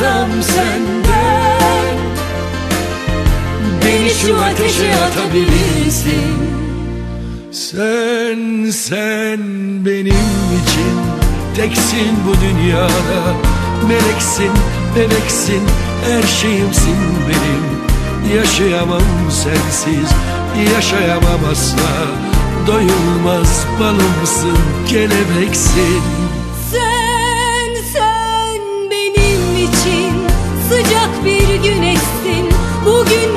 Çağırsam senden Beni şu ateşe atabilirsin. Sen, sen benim için Teksin bu dünyada. Meleksin, bebeksin Her şeyimsin benim. Yaşayamam sensiz Yaşayamam asla. Doyulmaz balımsın Kelebeksin. Sen, sıcak bir güneşsin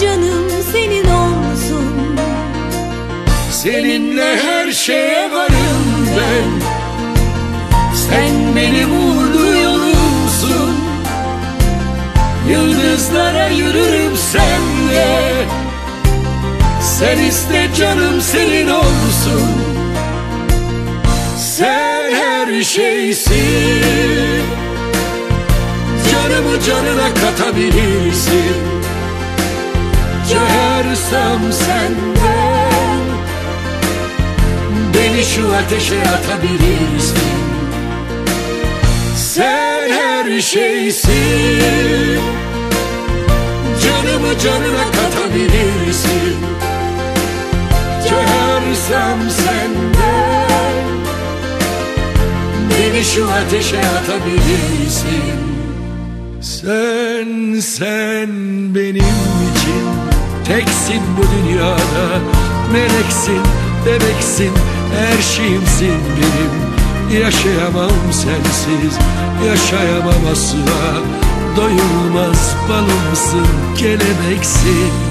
canım senin olsun. Seninle her şeye varım ben. Sen benim uğurlu yolumsun. Yıldızlara yürürüm senle. Sen iste canım senin olsun. Sen her şeysin. Canımı canına katabilirsin Çağırsam senden Beni şu ateşe atabilirsin. Sen her şeysin Canımı canına katabilirsin. Çağırsam senden Beni şu ateşe atabilirsin. Sen, sen benim için Teksin bu dünyada Meleksin, bebeksin Her şeyimsin benim. Yaşayamam sensiz Yaşayamam asla. Doyulmaz balımsın Kelebeksin